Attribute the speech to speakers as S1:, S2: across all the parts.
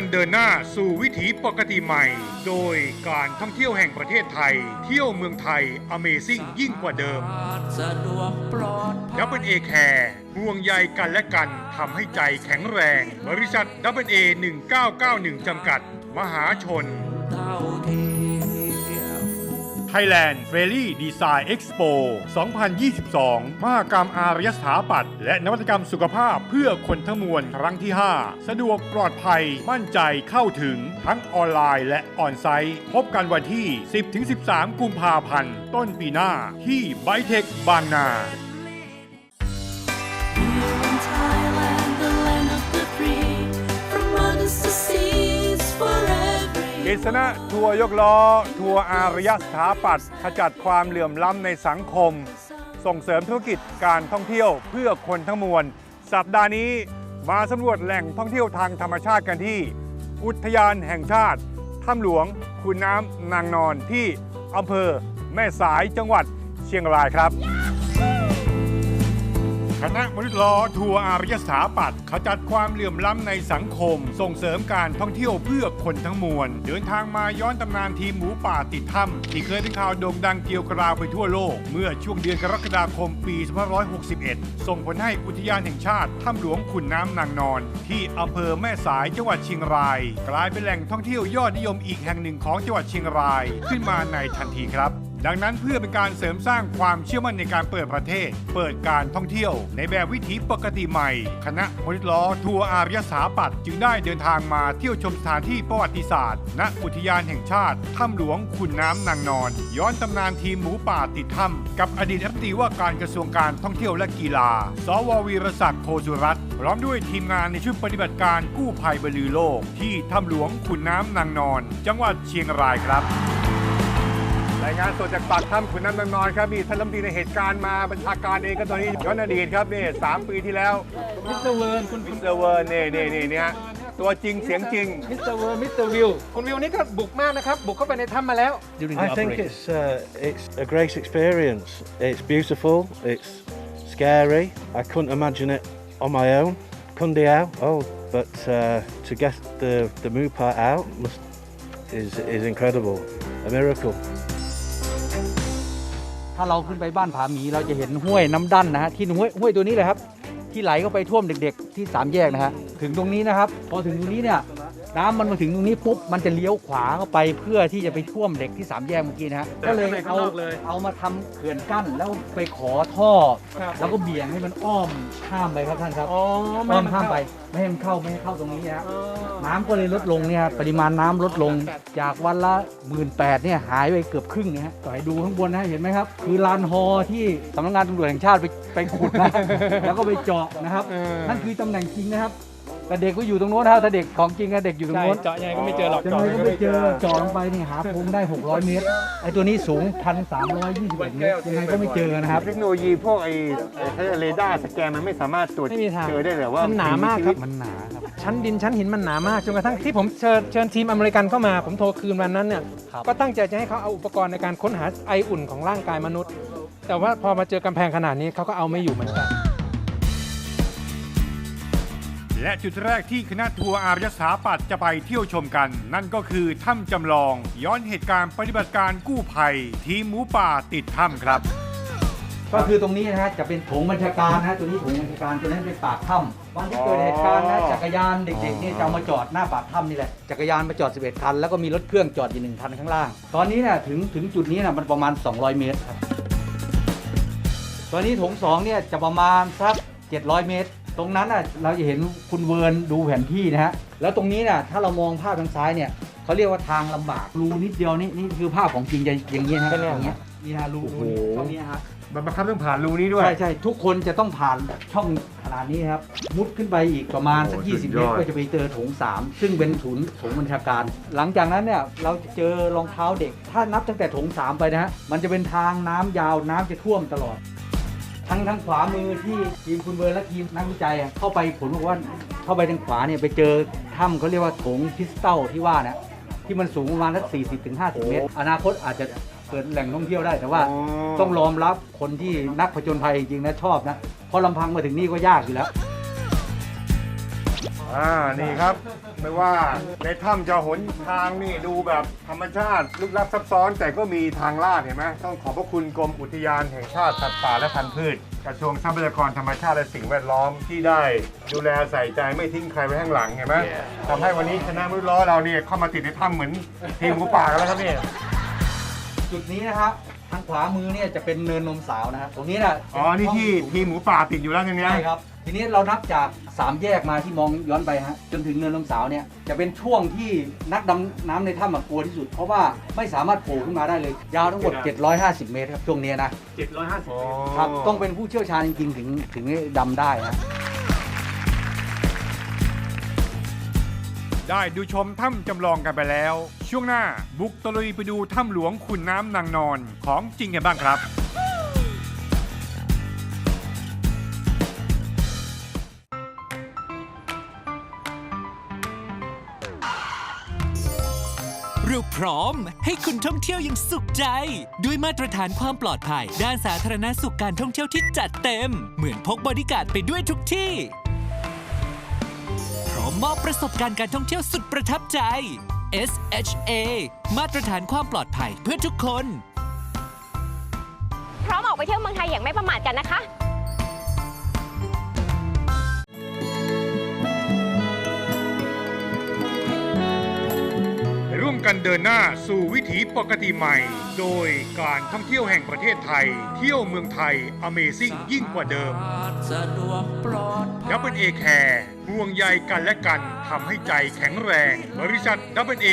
S1: กันเดินหน้าสู่วิถีปกติใหม่ โดยการท่องเที่ยวแห่งประเทศไทย เที่ยวเมืองไทย Amazing ยิ่งกว่าเดิม
S2: สะดวกปลอดภัย
S1: ดับเบิลเอแคร์ห่วงใยกันและกันทำให้ใจแข็งแรง บริษัทดับเบิลเอ1991จำกัด มหาชน
S2: เท่าเทีย
S1: Thailand f a i r y Design Expo 2022 มหกรรมอารยสถาปัตย์และนวัตกรรมสุขภาพเพื่อคนทั้งมวลครั้งที่ 5 สะดวกปลอดภัยมั่นใจเข้าถึงทั้งออนไลน์และออนไซต์ พบกันวันที่ 10-13 กุมภาพันธ์ ต้นปีหน้าที่ไบเทคบางนา กฤษณะทัวร์ยกล้อ ทัวร์อารยสถาปัตย์ขจัดความเหลื่อมล้ำในสังคม ส่งเสริมธุรกิจการท่องเที่ยวเพื่อคนทั้งมวล สัปดาห์นี้มาสำรวจแหล่งท่องเที่ยวทางธรรมชาติกันที่ อุทยานแห่งชาติถ้ำหลวงขุนน้ำนางนอนที่อำเภอแม่สายจังหวัดเชียงรายครับ คณะมนุษย์ล้อทัวร์อารยสถาปัตย์ขจัดความเหลื่อมล้ำในสังคม ส่งเสริมการท่องเที่ยวเพื่อคนทั้งมวล เดินทางมาย้อนตำนานทีมหมูป่าติดถ้ำที่เคยเป็นข่าวโด่งดังเกรียวกราวไปทั่วโลก เมื่อช่วงเดือนกรกฎาคมปี 2561 ส่งผลให้อุทยานแห่งชาติถ้ำหลวงขุนน้ำนางนอน ที่อำเภอแม่สายจังหวัดเชียงราย กลายเป็นแหล่งท่องเที่ยวยอดนิยมอีกแห่งหนึ่งของจังหวัดเชียงราย ขึ้นมาในทันทีครับ ดังนั้นเพื่อเป็นการเสริมสร้างความเชื่อมั่นในการเปิดประเทศ เปิดการท่องเที่ยว ในแบบวิถีปกติใหม่ คณะมนุษย์ล้อทัวร์อารยสถาปัตย์จึงได้เดินทางมาเที่ยวชมสถานที่ประวัติศาสตร์ ณ อุทยานแห่งชาติ ถ้ำหลวงขุนน้ำนางนอน ย้อนตำนานทีมหมูป่าติดถ้ำกับอดีตรัฐมนตรีว่าการกระทรวงการท่องเที่ยวและกีฬา สววีรศักดิ์โคสุรัตน์พร้อมด้วยทีมงานในชุดปฏิบัติการกู้ภัยบรรลือโลก ที่ถ้ำหลวงขุนน้ำนางนอน จังหวัดเชียงรายครับ รายงานสดจากปากถ้ำขุนน้ำนางนอนครับมีท่านรัฐมนตรีในเหตุการณ์มาบัญชาการเองก็ตอนนี้ย้อนอดีตครับนี่สามปีที่แล้ว
S3: มิสเตอร์เวิร์นคุณ
S1: มิสเตอร์เวิร์นนี่นี่นี่เนี่ยตัวจริงเสียงจริง
S3: มิสเตอร์เวิร์นมิสเตอร์วิวคุณวิวนี่ก็บุกมากนะครับ บุกเข้าไปในถ้ำมาแล้ว
S4: I think it's uh, it's a great experience. It's beautiful. It's scary. I couldn't imagine it on my own. Kundiao. Oh, but uh, to get the the moo part out must, is is incredible. A miracle.
S5: ถ้าเราขึ้นไปบ้านผาหมีเราจะเห็นห้วยน้ำดั้นนะฮะที่ห้วยห้วยตัวนี้เลยครับ ที่ไหลเข้าไปท่วมเด็ก ๆ ที่สามแยกนะฮะถึงตรงนี้นะครับ พอถึงตรงนี้เนี่ย น้ำมันมาถึงตรงนี้ปุ๊บมันจะเลี้ยวขวาเข้าไปเพื่อที่จะไปท่วมเด็กที่สามแยกเมื่อกี้นะฮะก็เลย
S3: ข้าง
S5: เอา
S3: นอกเลย
S5: เอามาทำเขื่อนกั้นแล้วไปขอท่อ
S3: ครับ
S5: แล้วก็เบี่ยงให้มันอ้อมข้ามไปครับท่านครับ
S3: อ๋อ
S5: อ้อมข้ามไปไม่ให้มันเข้าไม่ให้เข้าตรงนี้นะฮะ
S3: อ๋อ
S5: น้ำก็เลยลดลงเนี่ยปริมาณน้ำลดลงจากวันละหมื่นแปดเนี่ยหายไปเกือบครึ่งนะฮะต่อให้ดูข้างบนนะเห็นไหมครับ คือลานฮอที่สำนักงานตำรวจแห่งชาติไปไปขุดนะ แล้วก็ไปเจาะนะครับ
S3: เออ
S5: นั่นคือตำแหน่งจริงนะครับ แต่เด็กก็อยู่ตรงโน้นนะครับแต่เด็กของจริงอะเด็กอยู่ตรง
S3: ใช่
S5: โน้น
S3: เจาะยังไงก็ไม่เจอหรอก
S5: ยังไงก็ไม่เจอเจาะลงไปนี่หาโพรงได้ 600 เมตร ไอ้ตัวนี้สูง 1,321 เมตรยังไงก็ไม่เจอนะครับ
S1: เทคโนโลยีพวกไอ้เรดาร์สแกนมันไม่สามารถตรวจ
S3: ไม่มีทาง
S1: เจอได้เลยว่า
S3: มันหนามากครับ
S5: มันหนาครับ
S3: ชั้นดินชั้นหินมันหนามากจนกระทั่งที่ผมเชิญเชิญทีมอเมริกันเข้ามา ผมโทรคืนวันนั้นเนี่ย
S5: ครับ
S3: ก็ตั้งใจจะให้เขาเอาอุปกรณ์ในการค้นหาไออุ่นของร่างกายมนุษย์ แต่ว่าพอมาเจอกำแพงขนาดนี้เขาก็เอาไม่อยู่เหมือนกัน
S1: และจุดแรกที่คณะทัวร์อารยสถาปัตย์จะไปเที่ยวชมกัน นั่นก็คือถ้ำจำลอง ย้อนเหตุการณ์ปฏิบัติการกู้ภัย ทีมหมูป่าติดถ้ำครับ
S5: ก็คือตรงนี้นะฮะจะเป็นโถงบัญชาการนะฮะตัวนี้โถงบัญชาการตัวนั้นเป็นปากถ้ำตอนที่เกิดเหตุการณ์นะจักรยานเด็กๆนี่จะเอามาจอดหน้าปากถ้ำนี่แหละจักรยานมาจอด 11 คัน แล้วก็มีรถเครื่องจอดอยู่หนึ่งคันข้างล่าง ตอนนี้เนี่ยถึงถึงจุดนี้นะมันประมาณ 200 เมตรครับตอนนี้โถงสองเนี่ยจะประมาณสัก700 เมตร ตรงนั้นน่ะเราจะเห็นคุณเวิร์นดูแผนที่นะฮะแล้วตรงนี้น่ะถ้าเรามองภาพทางซ้ายเนี่ยเขาเรียกว่าทางลำบากรูนิดเดียวนี่นี่คือภาพของจริงจะอย่างเงี้ยฮะ
S3: แค่เนี้ย
S5: อย่างเงี้ยนี่ฮะรูรูเท่านี้ฮะ
S1: มันบังคับต้องผ่านรูนี้ด้วย
S5: ใช่ใช่ทุกคนจะต้องผ่านช่องขนาดนี้ครับ มุดขึ้นไปอีกประมาณสัก
S1: โอ้สุด
S5: 20
S1: ย
S5: เม
S1: อ
S5: ต
S1: ด
S5: รก็จะไปเจอโถง 3 ซึ่งเป็นศูนย์โถงบัญชาการ หลังจากนั้นเนี่ยเราจะเจอรองเท้าเด็ก ถ้านับตั้งแต่โถง 3 ไปนะฮะมันจะเป็นทางน้ำยาวน้ำจะท่วมตลอด ทั้งทั้งขวามือที่ทีมคุณเบิร์นและทีมนักวิจัยอะเข้าไปผลบอกว่าเข้าไปทางขวาเนี่ยไปเจอถ้ำเขาเรียกว่าโถงคริสตัลที่ว่านะที่มันสูงประมาณสัก 40ถึง50 เมตร อนาคตอาจจะเปิดแหล่งท่องเที่ยวได้แต่ว่า
S1: อ๋อ
S5: ต้องรอมรับคนที่นักผจญภัยจริงๆนะชอบนะเพราะลำพังมาถึงนี่ก็ยากอยู่แล้ว
S1: อ่า นี่ครับ ไม่ว่าในถ้ำจะหนทางนี่ดูแบบธรรมชาติลึกลับซับซ้อน แต่ก็มีทางลาดเห็นไหมต้องขอบพระคุณกรมอุทยานแห่งชาติสัตว์ป่าและพันธุ์พืช กระทรวงทรัพยากรธรรมชาติและสิ่งแวดล้อมที่ได้ ดูแลใส่ใจไม่ทิ้งใครไว้ข้างหลังเห็นไหมทำให้วันนี้คณะมนุษย์ล้อเราเนี่ยเข้ามาติดในถ้ำเหมือนทีมหมูป่ากันแล้วครับเนี่ย
S5: จุดนี้นะครับทาง ขวามือเนี่ยจะเป็นเนินนมสาวนะครับตรงนี้นะ
S1: อ๋อ นี่ที่ทีมหมูป่าติดอยู่แล้วตรงเนี้ย
S5: ใช่ครับ ทีนี้เรานับจาก 3 แยกมาที่มองย้อนไปฮะจนถึงเนินนมสาวเนี่ยจะเป็นช่วงที่นักดำน้ำในถ้ำอะกลัวที่สุด เพราะว่าไม่สามารถโผล่ขึ้นมาได้เลย ยาวทั้งหมด 750 เมตรครับช่วงเนี้ยนะ
S1: อ๋อ
S5: ครับต้องเป็นผู้เชี่ยวชาญจริงๆถึงถึงจะดำได้นะ
S1: ได้ดูชมถ้ำจำลองกันไปแล้ว ช่วงหน้าบุกตะลุยไปดูถ้ำหลวงขุนน้ำนางนอนของจริงกันบ้างครับ
S6: เราพร้อมให้คุณท่องเที่ยวอย่างสุขใจ ด้วยมาตรฐานความปลอดภัย ด้านสาธารณสุขการท่องเที่ยวที่จัดเต็ม เหมือนพกบอดี้การ์ดไปด้วยทุกที่ มมอบประสบการณ์การท่องเที่ยวสุดประทับใจ SHA มาตรฐานความปลอดภัยเพื่อทุกคน
S7: พร้อมออกไปเที่ยวเมืองไทยอย่างไม่ประมาทกันนะคะ
S1: กันเดินหน้าสู่วิถีปกติใหม่ โดยการท่องเที่ยวแห่งประเทศไทย เที่ยวเมืองไทย Amazing ยิ่งกว่าเดิม
S2: ดั
S1: บเบิลเอแคร์ห่วงใยกันและกันทำให้ใจแข็งแรง บริษัทดับเบิลเอ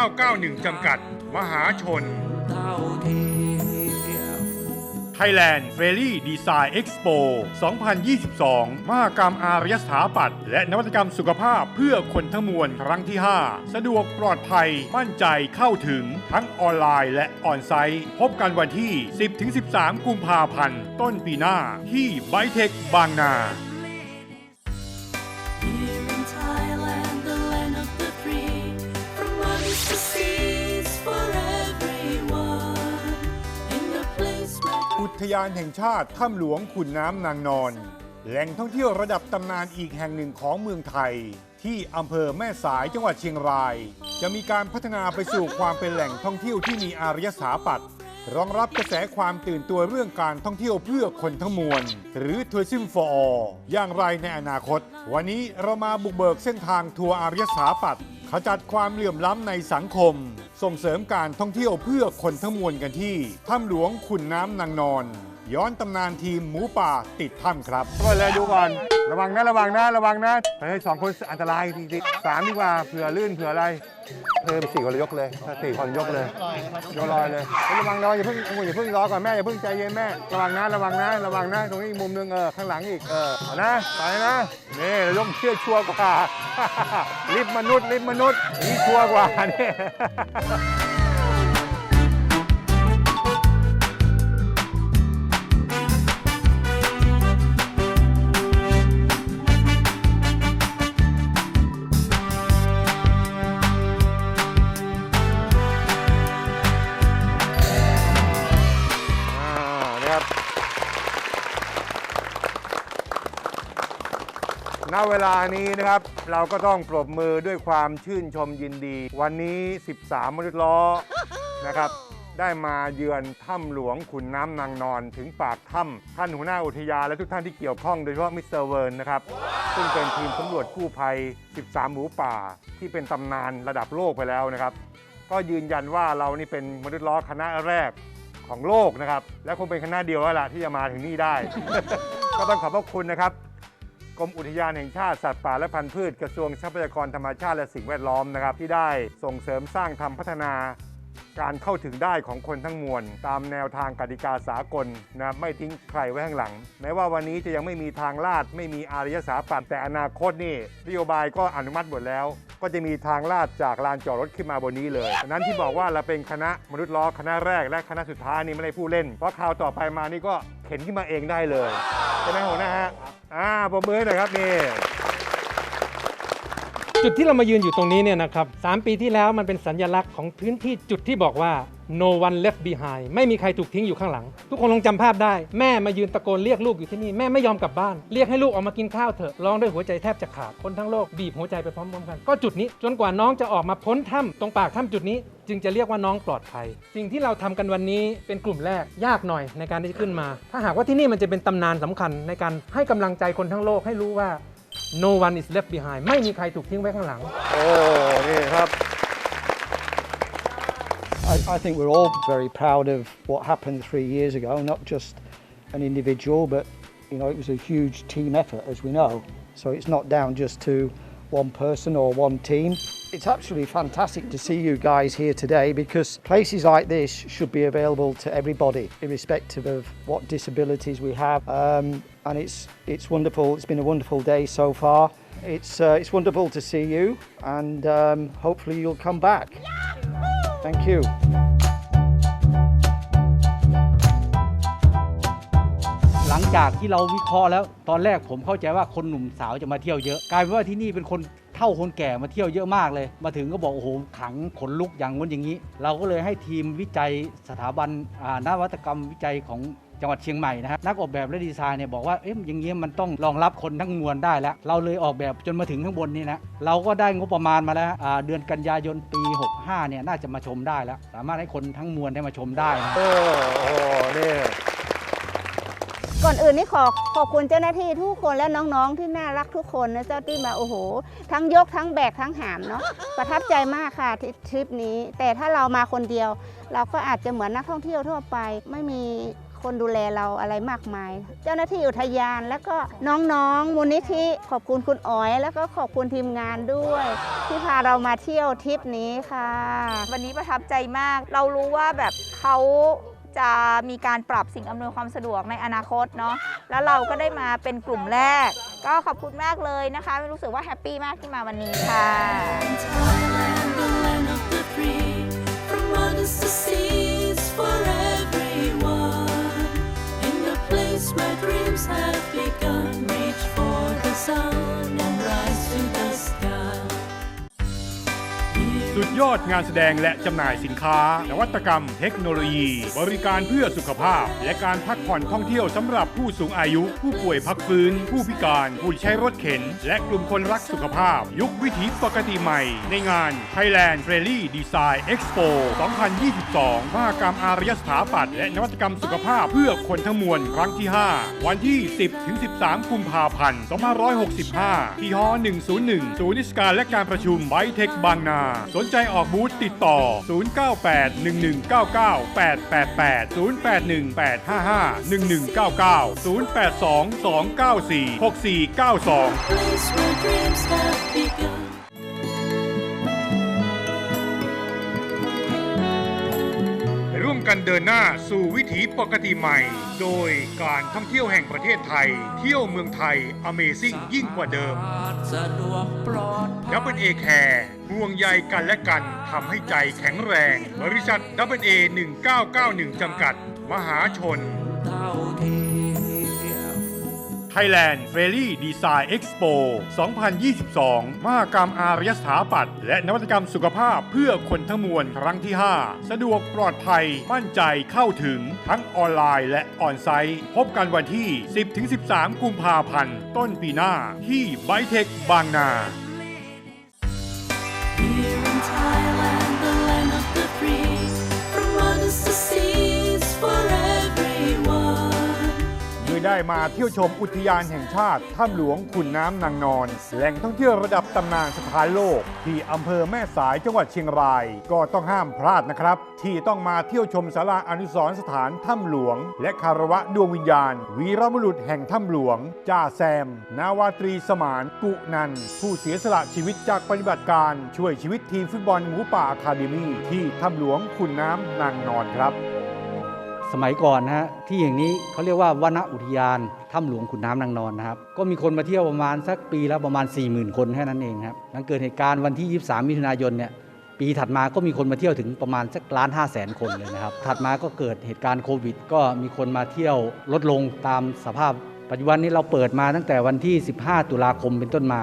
S1: 1991จำกัด มหาชน
S2: เท่าที
S1: Thailand f a i r y Design Expo 2022 มหกรรมอารยสถาปัตย์และนวัตกรรมสุขภาพเพื่อคนทั้งมวลครั้งที่ 5 สะดวกปลอดภัยมั่นใจเข้าถึงทั้งออนไลน์และออนไซต์ พบกันวันที่ 10-13 กุมภาพันธ์ ต้นปีหน้าที่ไบเทคบางนา ทยานแห่งชาติถ้ำหลวงขุนน้ำนางนอน แหล่งท่องเที่ยวระดับตำนานอีกแห่งหนึ่งของเมืองไทย ที่อำเภอแม่สายจังหวัดเชียงราย จะมีการพัฒนาไปสู่ความเป็นแหล่งท่องเที่ยวที่มีอารยสถาปัตย์รองรับกระแสความตื่นตัวเรื่องการท่องเที่ยวเพื่อคนทั้งมวล หรือ Tourism for All อย่างไรในอนาคต วันนี้เรามาบุกเบิกเส้นทางทัวร์อารยสถาปัตย์ ขจัดความเหลื่อมล้ำในสังคม ส่งเสริมการท่องเที่ยวเพื่อคนทั้งมวลกันที่ถ้ำหลวงขุนน้ำนางนอน ย้อนตำนานทีมหมูป่าติดถ้ำครับ ก็เลยดูก่อน ระวังนะระวังนะระวังนะเฮ้ยสองคนอันตรายจริงๆสามดีกว่าเผื่อลื่นเผื่ออะไรเพิ่มสี่คนเลยยกเลยถ้าสี่คนยกเลยยกลอยเลยระวังระวังอย่าเพิ่งอย่าเพิ่งรอก่อนแม่อย่าเพิ่งใจเย็นแม่ระวังนะระวังนะระวังนะตรงนี้อีกมุมหนึงเออข้างหลังอีกเออนะไปนะนี่เรายกเชือกชัวร์กว่าลิฟมนุษย์ลิฟมนุษย์นี่ชัวร์กว่านี่อ่ ครับณเวลานี้นะครับเราก็ต้องปรบมือด้วยความชื่นชมยินดี วันนี้ 13มนุษย์ล้อนะครับ ได้มาเยือนถ้ำหลวงขุนน้ำนางนอนถึงปากถ้ำท่านหัวหน้าอุทยานและทุกท่านที่เกี่ยวข้องโดยเฉพาะมิสเตอร์เวิร์นนะครับ ซึ่งเป็นทีมสำรวจกู้ภัย 13 หมูป่า ที่เป็นตำนานระดับโลกไปแล้วนะครับ ก็ยืนยันว่าเรานี่เป็นมนุษย์ล้อคณะแรก ของโลกนะครับ และคงเป็นคณะเดียวแล้วล่ะที่จะมาถึงนี่ได้ ก็ต้องขอบพระคุณนะครับกรมอุทยานแห่งชาติสัตว์ป่าและพันธุ์พืชกระทรวงทรัพยากรธรรมชาติและสิ่งแวดล้อมนะครับ ที่ได้ส่งเสริมสร้างทำพัฒนาการเข้าถึงได้ของคนทั้งมวล ตามแนวทางกติกาสากลนะไม่ทิ้งใครไว้ข้างหลัง แม้ว่าวันนี้จะยังไม่มีทางลาด ไม่มีอารยสาปัตย์แต่อนาคตนี่นโยบายก็อนุมัติหมดแล้ว ก็จะมีทางลาดจากลานจอดรถขึ้นมาบนนี้เลยดังนั้นที่บอกว่าเราเป็นคณะมนุษย์ล้อคณะแรกและคณะสุดท้ายนี่ไม่ได้ผู้เล่น เพราะคราวต่อไปมานี่ก็เข็นขึ้นมาเองได้เลยใช่ไหมหัวหน้าฮะอ่าปรบมือหน่อยครับนี่
S3: จุดที่เรามายืนอยู่ตรงนี้เนี่ยนะครับสามปีที่แล้วมันเป็นสัญลักษณ์ของพื้นที่จุดที่บอกว่า no one left behind ไม่มีใครถูกทิ้งอยู่ข้างหลัง ทุกคนลองจำภาพได้ แม่มายืนตะโกนเรียกลูกอยู่ที่นี่ แม่ไม่ยอมกลับบ้าน เรียกให้ลูกออกมากินข้าวเถอะร้องด้วยหัวใจแทบจะขาด คนทั้งโลกบีบหัวใจไปพร้อมๆกัน ก็จุดนี้จนกว่าน้องจะออกมาพ้นถ้ำตรงปากถ้ำจุดนี้ จึงจะเรียกว่าน้องปลอดภัย สิ่งที่เราทำกันวันนี้เป็นกลุ่มแรกยากหน่อยในการที่จะขึ้นมา ถ้าหากว่าที่นี่มันจะเป็นตำนานสำคัญในการให้กำลังใจคนทั้งโลกให้รู้ว่า no one is left behind ไม่มีใครถูกทิ้งไว้ข้างหลัง
S1: โอ้ นี่ครับ
S8: I, I think we're all very proud of what happened three years ago, not just an individual, but you know, it was a huge team effort, as we know. So it's not down just to one person or one team. It's actually fantastic to see you guys here today because places like this should be available to everybody, irrespective of what disabilities we have. Um, and it's it's wonderful. It's been a wonderful day so far. It's uh, it's wonderful to see you, and um, hopefully you'll come back. Thank you.
S5: จากที่เราวิเคราะห์แล้ว ตอนแรกผมเข้าใจว่าคนหนุ่มสาวจะมาเที่ยวเยอะ กลายเป็นว่าที่นี่เป็นคนเท่าคนแก่มาเที่ยวเยอะมากเลย มาถึงก็บอกโอ้โหขังขนลุกอย่างง้นอย่างนี้ เราก็เลยให้ทีมวิจัยสถาบันอ่านวัตกรรมวิจัยของจังหวัดเชียงใหม่นะฮะนักออกแบบและดีไซน์เนี่ยบอกว่าเอ๊ะอย่างเงี้ยมันต้องรองรับคนทั้งมวลได้แล้ว เราเลยออกแบบจนมาถึงข้างบนนี่นะเราก็ได้งบประมาณมาแล้วอ่าเดือนกันยายนปี 65เนี่ยน่าจะมาชมได้แล้ว สามารถให้คนทั้งมวลได้มาชมได้นะ
S1: โอ้โหนี่
S9: ก่อนอื่นนี่ขอขอบคุณเจ้าหน้าที่ทุกคนและน้องๆที่น่ารักทุกคนนะเจ้าที่มาโอ้โห ทั้งยกทั้งแบกทั้งหามเนาะประทับใจมากค่ะทริทริปนี้ แต่ถ้าเรามาคนเดียว เราก็อาจจะเหมือนนักท่องเที่ยวทั่วไป ไม่มีคนดูแลเราอะไรมากมาย เจ้าหน้าที่อุทยานแล้วก็น้องๆมูลนิธิขอบคุณคุณอ๋อย แล้วก็ขอบคุณทีมงานด้วย ที่พาเรามาเที่ยวทริปนี้ค่ะ
S10: วันนี้ประทับใจมาก เรารู้ว่าแบบเขา จะมีการปรับสิ่งอำนวยความสะดวกในอนาคตเนาะแล้วเราก็ได้มาเป็นกลุ่มแรก ก็ขอบคุณมากเลยนะคะรู้สึกว่าแฮปปี้มากที่มาวันนี้ค่ะ
S11: dreams have begun, reach for the sun.
S1: สุดยอดงานแสดงและจำหน่ายสินค้า นวัตกรรม เทคโนโลยี บริการเพื่อสุขภาพ และการพักผ่อนท่องเที่ยวสำหรับผู้สูงอายุ ผู้ป่วยพักฟื้น ผู้พิการ ผู้ใช้รถเข็น และกลุ่มคนรักสุขภาพ ยุควิถีปกติใหม่ ในงาน Thailand f r e l l y Design Expo 2022มหกรรมอารยสถาปัตย์และนวัตกรรมสุขภาพเพื่อคนทั้งมวลครั้งที่ 5 วันที่ 10-13 กุมภาพันธ์2565 ที่ฮอ101 ศูนย์นิสการและการประชุมไบเทคบางนาสนนใจออกบูธติดต่อ 098-1199-888 081-855-1199 082-294-6492 กันเดินหน้าสู่วิถีปกติใหม่ โดยการท่องเที่ยวแห่งประเทศไทย เที่ยวเมืองไทย Amazing ยิ่งกว่าเดิม
S2: สะดวกปลอดภัย
S1: ดับเบิลเอแคร์ห่วงใยกันและกันทำให้ใจแข็งแรง บริษัทดับเบิลเอ1991จำกัด มหาชน
S2: เท่าที
S1: Thailand f a i r y Design Expo 2022 มหกรรมอารยสถาปัตย์และนวัตกรรมสุขภาพเพื่อคนทั้งมวลครั้งที่ 5 สะดวกปลอดภัยมั่นใจเข้าถึงทั้งออนไลน์และออนไซต์ พบกันวันที่ 10-13 กุมภาพันธ์ ต้นปีหน้าที่ไบเทคบางนา ได้มาเที่ยวชมอุทยานแห่งชาติถ้ำหลวงขุนน้ำนางนอน แหล่งท่องเที่ยวระดับตำนานสถานโลก ที่อำเภอแม่สายจังหวัดเชียงราย ก็ต้องห้ามพลาดนะครับ ที่ต้องมาเที่ยวชมศาลาอนุสรสถานถ้ำหลวง และคารวะดวงวิญญาณ วีรบุรุษแห่งถ้ำหลวง จ่าแซม นาวาตรีสมานกุนัน ผู้เสียสละชีวิตจากปฏิบัติการช่วยชีวิตทีมฟุตบอลหมูป่าอะคาเดมี่ที่ถ้ำหลวงขุนน้ำนางนอนครับ
S5: สมัยก่อนนะฮะที่อย่างนี้เขาเรียกว่าวนอุทยานถ้ำหลวงขุนน้ำนางนอนนะครับก็มีคนมาเที่ยวประมาณสักปีละประมาณ 40,000 คนแค่นั้นเองครับหลังเกิดเหตุการณ์วันที่ 23 มิถุนายนเนี่ยปีถัดมาก็มีคนมาเที่ยวถึงประมาณสักล้านห้าแสนคนเลยนะครับ ถัดมาก็เกิดเหตุการณ์โควิด ก็มีคนมาเที่ยวลดลงตามสภาพ ปัจจุบันนี้เราเปิดมาตั้งแต่วันที่ 15 ตุลาคมเป็นต้นมา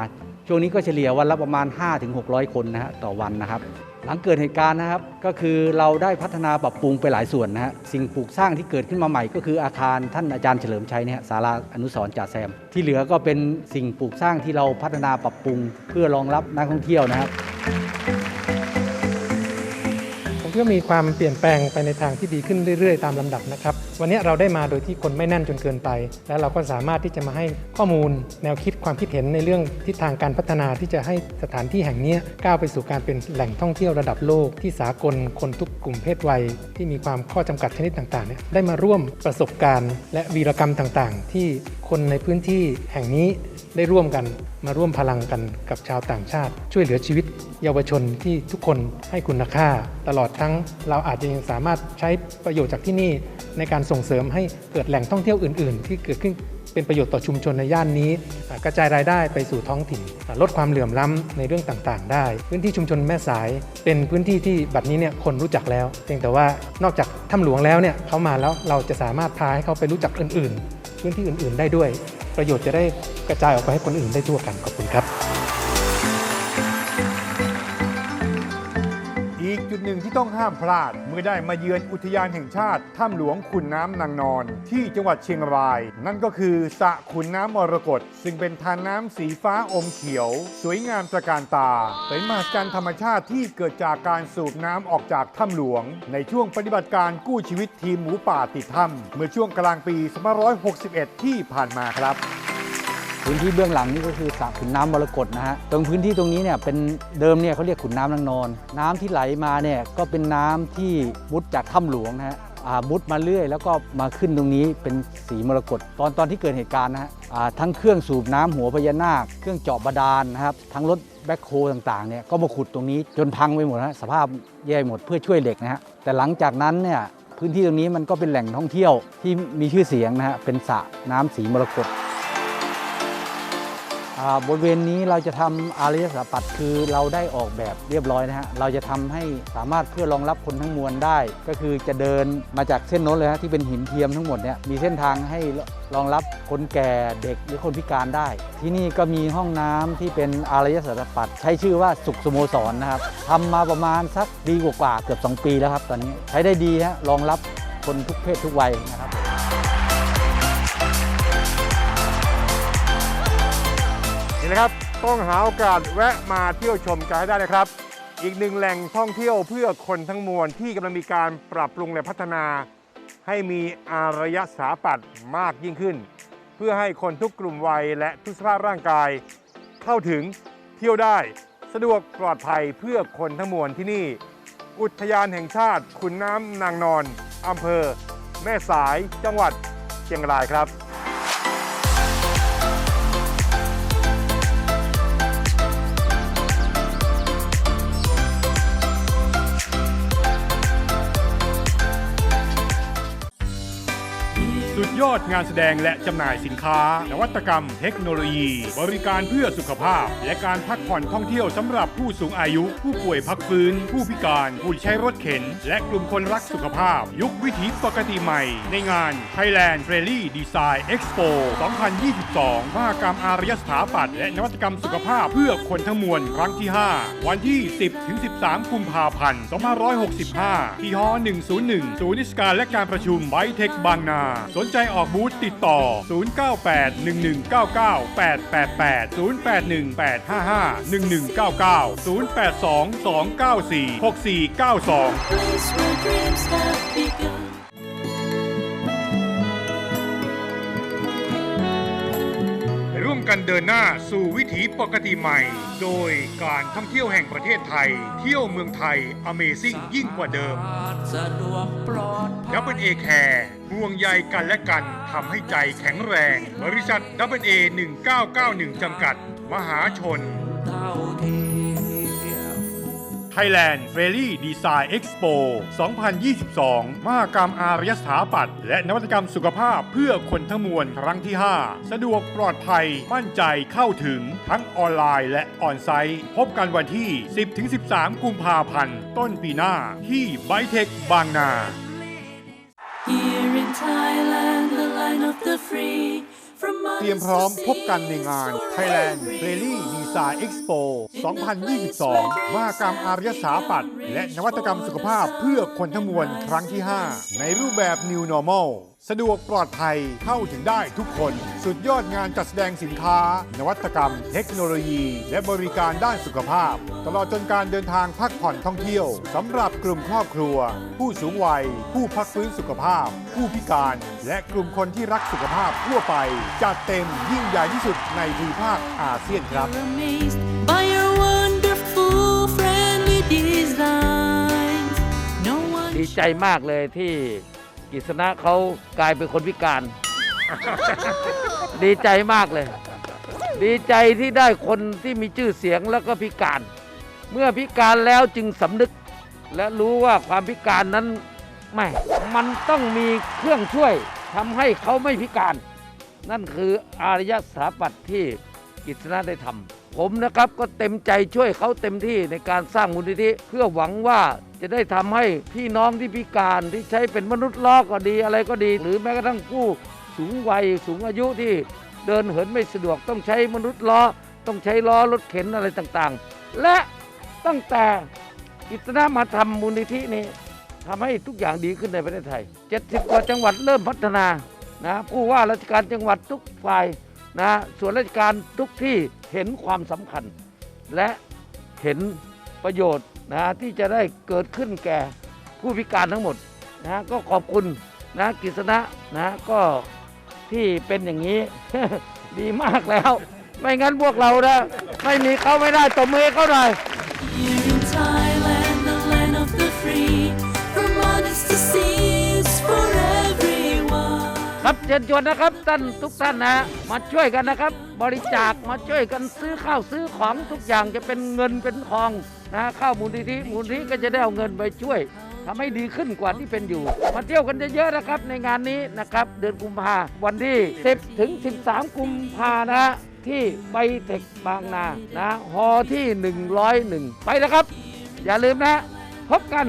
S5: ช่วงนี้ก็เฉลี่ยวันละประมาณ 5-600 คนนะฮะต่อวันนะครับ หลังเกิดเหตุการณ์นะครับ ก็คือเราได้พัฒนาปรับปรุงไปหลายส่วนนะฮะสิ่งปลูกสร้างที่เกิดขึ้นมาใหม่ ก็คืออาคารท่านอาจารย์เฉลิมชัยเนี่ยศาลาอนุสรณ์จ่าแซม ที่เหลือก็เป็นสิ่งปลูกสร้างที่เราพัฒนาปรับปรุง เพื่อรองรับนักท่องเที่ยวนะครับ
S3: ผมคิดว่ามีความเปลี่ยนแปลงไปในทางที่ดีขึ้นเรื่อย ๆ ตามลำดับนะครับ วันนี้เราได้มาโดยที่คนไม่แน่นจนเกินไป และเราก็สามารถที่จะมาให้ข้อมูลแนวคิดความคิดเห็นในเรื่องทิศทางการพัฒนาที่จะให้สถานที่แห่งนี้ก้าวไปสู่การเป็นแหล่งท่องเที่ยวระดับโลกที่สากลคนทุกกลุ่มเพศวัย ที่มีความข้อจำกัดชนิดต่างๆเนี่ยได้มาร่วมประสบการณ์ และวีรกรรมต่างๆ ที่ คนในพื้นที่แห่งนี้ได้ร่วมกันมาร่วมพลังกันกับชาวต่างชาติ ช่วยเหลือชีวิตเยาวชนที่ทุกคนให้คุณค่า ตลอดทั้งเราอาจจะยังสามารถใช้ประโยชน์จากที่นี่ ในการส่งเสริมให้เกิดแหล่งท่องเที่ยวอื่น ๆ ที่เกิดขึ้น เป็นประโยชน์ต่อชุมชนในย่านนี้ กระจายรายได้ไปสู่ท้องถิ่น ลดความเหลื่อมล้ำในเรื่องต่างๆ ได้ พื้นที่ชุมชนแม่สาย เป็นพื้นที่ที่บัดนี้เนี่ยคนรู้จักแล้ว เพียงแต่ว่านอกจากถ้ำหลวงแล้วเนี่ยเขามาแล้วเราจะสามารถพาให้เขาไปรู้จักอื่น ๆ พื้นที่อื่นๆ ได้ด้วย ประโยชน์จะได้กระจายออกไปให้คนอื่นได้ทั่วกันขอบคุณครับ
S1: จุดหนึ่งที่ต้องห้ามพลาด เมื่อได้มาเยือนอุทยานแห่งชาติถ้ำหลวงขุนน้ำนางนอน ที่จังหวัดเชียงราย นั่นก็คือสระขุนน้ำมรกตซึ่งเป็นทานน้ำสีฟ้าอมเขียว สวยงามตระการตา เป็นมหัศจรรย์ธรรมชาติที่เกิดจากการสูบน้ำออกจากถ้ำหลวง ในช่วงปฏิบัติการกู้ชีวิตทีมหมูป่าติดถ้ำเมื่อช่วงกลางปี2561 ที่ผ่านมาครับ
S5: พื้นที่เบื้องหลังนี่ก็คือสระขุนน้ำมรกตนะฮะตรงพื้นที่ตรงนี้เนี่ยเป็นเดิมเนี่ยเขาเรียกขุนน้ำนางนอน น้ำที่ไหลมาเนี่ยก็เป็นน้ำที่มุดจากถ้ำหลวงนะฮะมุดมาเรื่อย แล้วก็มาขึ้นตรงนี้เป็นสีมรกตตอนตอนที่เกิดเหตุการณ์นะฮะทั้งเครื่องสูบน้ำหัวพญานาค เครื่องเจาะบาดาลนะครับทั้งรถแบ็คโฮต่างๆเนี่ยก็มาขุดตรงนี้จนพังไปหมดนะสภาพแย่หมดเพื่อช่วยเด็กนะฮะแต่หลังจากนั้นเนี่ยพื้นที่ตรงนี้มันก็เป็นแหล่งท่องเที่ยวที่มีชื่อเสียงนะฮะเป็นสระน้ำสีมรกต บริเวณนี้เราจะทำอารยสถาปัตย์คือเราได้ออกแบบเรียบร้อยนะฮะเราจะทำให้สามารถเพื่อรองรับคนทั้งมวลได้ ก็คือจะเดินมาจากเส้นโน้นเลยฮะที่เป็นหินเทียมทั้งหมดเนี่ยมีเส้นทางให้รองรับคนแก่เด็กหรือคนพิการได้ ที่นี่ก็มีห้องน้ำที่เป็นอารยสถาปัตย์ใช้ชื่อว่าสุขสโมสรนะครับทำมาประมาณสักดีกว่าเกือบ 2 ปีแล้วครับ ตอนนี้ใช้ได้ดีฮะรองรับคนทุกเพศทุกวัยนะครับ
S1: นะครับ ต้องหาโอกาสแวะมาเที่ยวชมกันให้ได้นะครับ อีกหนึ่งแหล่งท่องเที่ยวเพื่อคนทั้งมวลที่กำลังมีการปรับปรุงและพัฒนา ให้มีอารยสถาปัตย์มากยิ่งขึ้น เพื่อให้คนทุกกลุ่มวัยและทุกสภาพร่างกาย เข้าถึงเที่ยวได้ สะดวกปลอดภัยเพื่อคนทั้งมวลที่นี่ อุทยานแห่งชาติขุนน้ำนางนอนอำเภอ แม่สายจังหวัดเชียงรายครับ อดงานแสดงและจำหน่ายสินค้า นวัตกรรม เทคโนโลยี บริการเพื่อสุขภาพ และการพักผ่อนท่องเที่ยวสำหรับผู้สูงอายุ ผู้ป่วยพักฟื้น ผู้พิการ ผู้ใช้รถเข็น และกลุ่มคนรักสุขภาพ ยุควิถีปกติใหม่ ในงาน Thailand r a l l y Design Expo 2022มหกรรมอารยสถาปัตย์และนวัตกรรมสุขภาพเพื่อคนทั้งมวลครั้งที่ 5 วันที่ 10-13 กุมภาพันธ์2565 ที่ฮ101 ศูนย์นิสการและการประชุมไบเทคบางนา สนใจออกอกบูธติดต่อ 0981199888 0818551199 082 294 6492 กันเดินหน้าสู่วิถีปกติใหม่ โดยการท่องเที่ยวแห่งประเทศไทย เที่ยวเมืองไทย Amazing ยิ่งกว่าเดิม
S2: สะดวกปลอดภัย
S1: ดับเบิลเอแคร์ห่วงใยกันและกันทำให้ใจแข็งแรง บริษัทดับเบิลเอ1991จำกัด มหาชน
S2: เท่าเทียม
S1: Thailand f a i r y Design Expo 2022 มหกรรมอารยสถาปัตย์และนวัตกรรมสุขภาพเพื่อคนทั้งมวลครั้งที่ 5 สะดวกปลอดภัยมั่นใจเข้าถึงทั้งออนไลน์และออนไซต์ พบกันวันที่ 10-13 กุมภาพันธ์ ต้นปีหน้าที่ไบเทคบางนา
S11: Here in Thailand, the land of the free. From
S1: เตรียมพร้อมพบกันในงาน Thailand f a i r y สายเอ็กซ์โป 2022 มหกรรมอารยสาปัตย์และนวัตกรรมสุขภาพเพื่อคนทั้งมวลครั้งที่ 5 ในรูปแบบ New Normal สะดวกปลอดภัยเข้าถึงได้ทุกคน สุดยอดงานจัดแสดงสินค้า นวัตกรรม เทคโนโลยี และบริการด้านสุขภาพ ตลอดจนการเดินทางพักผ่อนท่องเที่ยวสำหรับกลุ่มครอบครัว ผู้สูงวัย ผู้พักฟื้นสุขภาพ ผู้พิการ และกลุ่มคนที่รักสุขภาพทั่วไป จัดเต็มยิ่งใหญ่ที่สุดในภูมิภาคอาเซียนครับ
S11: amazed by your wonderful, friendly designs. No one
S2: ดีใจมากเลยที่ กิษณะเขากลายเป็นคนพิการ ดีใจมากเลย ดีใจที่ได้คนที่มีชื่อเสียงแล้วก็พิการ เมื่อพิการแล้วจึงสำนึก และรู้ว่าความพิการนั้นไม่มันต้องมีเครื่องช่วยทำให้เขาไม่พิการ นั่นคืออารยสถาปัตย์ที่กิษณะได้ทำ ผมนะครับก็เต็มใจช่วยเขาเต็มที่ในการสร้างมูลนิธิเพื่อหวังว่าจะได้ทำให้พี่น้องที่พิการที่ใช้เป็นมนุษย์ล้อก็ดีอะไรก็ดี หรือแม้กระทั่งผู้สูงวัยสูงอายุที่เดินเหินไม่สะดวกต้องใช้มนุษย์ล้อ ต้องใช้ล้อรถเข็นอะไรต่างๆ และตั้งแต่กิษณะมาทำมูลนิธินี้ทำให้ทุกอย่างดีขึ้นในประเทศไทย 70 กว่าจังหวัดเริ่มพัฒนานะผู้ว่าราชการจังหวัดทุกฝ่าย นะส่วนราชการทุกที่เห็นความสำคัญ และเห็นประโยชน์นะที่จะได้เกิดขึ้นแก่ผู้พิการทั้งหมดนะก็ขอบคุณนะกฤษณะนะก็ที่เป็นอย่างนี้ ดีมากแล้ว ไม่งั้นพวกเรานะไม่มีเขาไม่ได้ตบมือเขาหน่อย ครับเชิญชวนนะครับท่านทุกท่านนะมาช่วยกันนะครับ บริจาคมาช่วยกันซื้อข้าวซื้อของทุกอย่างจะเป็นเงินเป็นทองนะเข้ามูลนิธิมูลนิธิก็จะได้เอาเงินไปช่วยทำให้ดีขึ้นกว่าที่เป็นอยู่ มาเที่ยวกันเยอะๆนะครับ ในงานนี้นะครับ เดือนกุมภาวันที่ 10 ถึง 13 กุมภานะ ที่ไบเทคบางนานะฮอที่ 101 ไปนะครับ อย่าลืมนะ พบกัน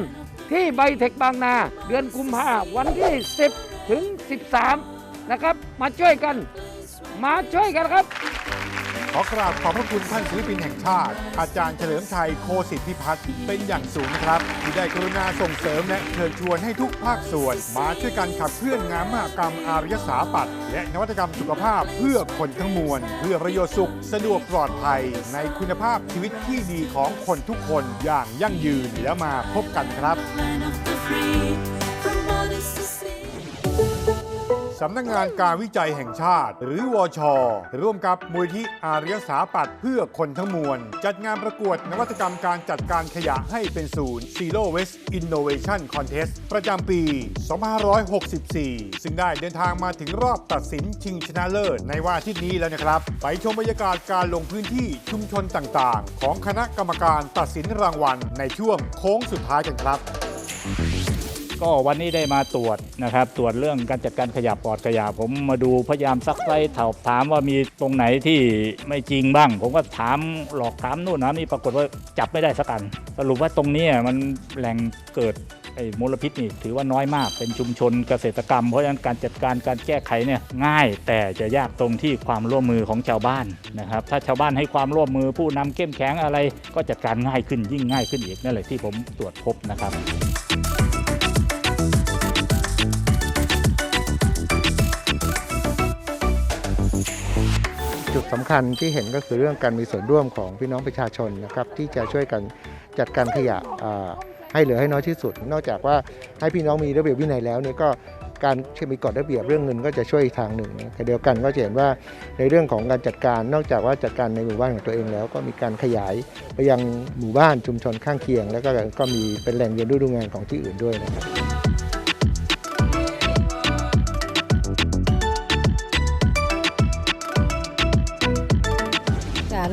S2: ที่ไบเทคบางนา เดือนกุมภาวันที่ 10 ถึง 13 นะครับ มาช่วยกัน มาช่วยกันครับ
S1: ขอกราบขอบพระคุณท่านศิลปินแห่งชาติ อาจารย์เฉลิมชัยโคสิทธิพัฒน์เป็นอย่างสูงนะครับ ที่ได้กรุณาส่งเสริมและเชิญชวนให้ทุกภาคส่วน มาช่วยกันขับเคลื่อนงานมหกรรมอารยสถาปัตย์และนวัตกรรมสุขภาพเพื่อคนทั้งมวล เพื่อประโยชน์สุข สะดวกปลอดภัย ในคุณภาพชีวิตที่ดีของคนทุกคนอย่างยั่งยืนแล้วมาพบกันครับ สำนักงานการวิจัยแห่งชาติ หรือวชร่วมกับมูลที่อารยสาปัตเพื่อคนทั้งมวล จัดงานประกวดนวัตกรรมการจัดการขยะให้เป็นศูนย์ Zero Waste Innovation Contest ประจำปี 2564 ซึ่งได้เดินทางมาถึงรอบตัดสินชิงชนะเลิศในวันอาทิตย์นี้แล้วนะครับ ไปชมบรรยากาศการลงพื้นที่ชุมชนต่างๆ ของคณะกรรมการตัดสินรางวัลในช่วงโค้งสุดท้ายกันครับ
S12: ก็วันนี้ได้มาตรวจนะครับ ตรวจเรื่องการจัดการขยะปลอดขยะผมมาดูพยายามซักไซถามถามว่ามีตรงไหนที่ไม่จริงบ้าง ผมก็ถามหลอกถามนู่นนะนี่ปรากฏว่าจับไม่ได้สักอันสรุปว่าตรงนี้มันแหล่งเกิดไอ้มลพิษนี่ถือว่าน้อยมากเป็นชุมชนเกษตรกรรม เพราะฉะนั้นการจัดการการแก้ไขเนี่ยง่ายแต่จะยากตรงที่ความร่วมมือของชาวบ้านนะครับถ้าชาวบ้านให้ความร่วมมือผู้นำเข้มแข็งอะไร ก็จัดการง่ายขึ้นยิ่งง่ายขึ้นอีกนั่นแหละที่ผมตรวจพบนะครับ
S8: สำคัญที่เห็นก็คือเรื่องการมีส่วนร่วมของพี่น้องประชาชนนะครับที่จะช่วยกันจัดการขยะให้เหลือให้น้อยที่สุด นอกจากว่าให้พี่น้องมีระเบียบวินัยแล้วเนี่ยก็การที่มีกฎระเบียบเรื่องเงินก็จะช่วยทางหนึ่งนะแต่เดียวกันก็จะเห็นว่าในเรื่องของการจัดการนอกจากว่าจัดการในหมู่บ้านของตัวเองแล้ว ก็มีการขยายไปยังหมู่บ้านชุมชนข้างเคียง แล้วก็ก็มีเป็นแหล่งเรียนรู้ดูงานของที่อื่นด้วยนะครับ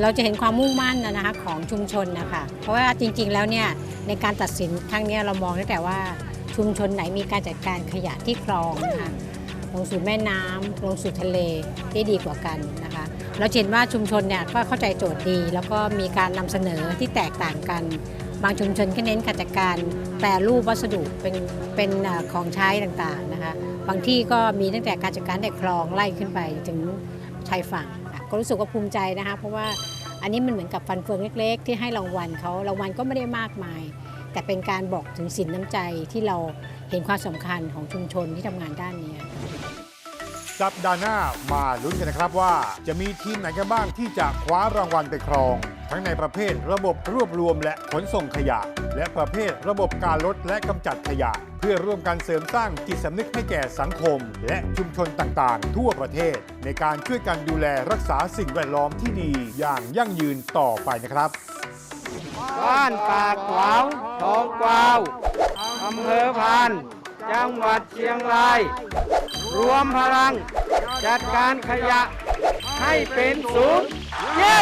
S13: เราจะเห็นความมุ่งมั่นนะนะคะของชุมชนนะคะเพราะว่าจริงๆแล้วเนี่ยในการตัดสินครั้งนี้เรามองตั้งแต่ว่าชุมชนไหนมีการจัดการขยะที่คลองนะคะลงสู่แม่น้ำลงสู่ทะเลได้ดีกว่ากันนะคะ เราเห็นว่าชุมชนเนี่ยก็เข้าใจโจทย์ดี แล้วก็มีการนำเสนอที่แตกต่างกัน บางชุมชนก็เน้นการจัดการแปรรูปวัสดุเป็นเป็นของใช้ต่างๆนะคะ บางที่ก็มีตั้งแต่การจัดการแต่คลองไล่ขึ้นไปถึงชายฝั่ง ก็รู้สึกว่าภูมิใจนะคะ เพราะว่าอันนี้มันเหมือนกับฟันเฟืองเล็ก ๆ ที่ให้รางวัลเขารางวัลก็ไม่ได้มากมาย แต่เป็นการบอกถึงสินน้ำใจที่เราเห็นความสำคัญของชุมชนที่ทำงานด้านนี้
S1: สัปดาห์หน้ามาลุ้นกันนะครับว่า จะมีทีมไหนกันบ้างที่จะคว้ารางวัลไปครอง ทั้งในประเภทระบบรวบรวมและขนส่งขยะ และประเภทระบบการลดและกำจัดขยะ เพื่อร่วมกันเสริมสร้างจิตสำนึกให้แก่สังคม และชุมชนต่างๆ ทั่วประเทศ ในการช่วยกันดูแลรักษาสิ่งแวดล้อมที่ดีอย่างยั่งยืนต่อไปนะครับ
S2: บ้านปากขวาวทองกวาวอำเภอพาน จังหวัดเชียงราย รวมพลัง จัดการขยะให้เป็นศูนย์เย้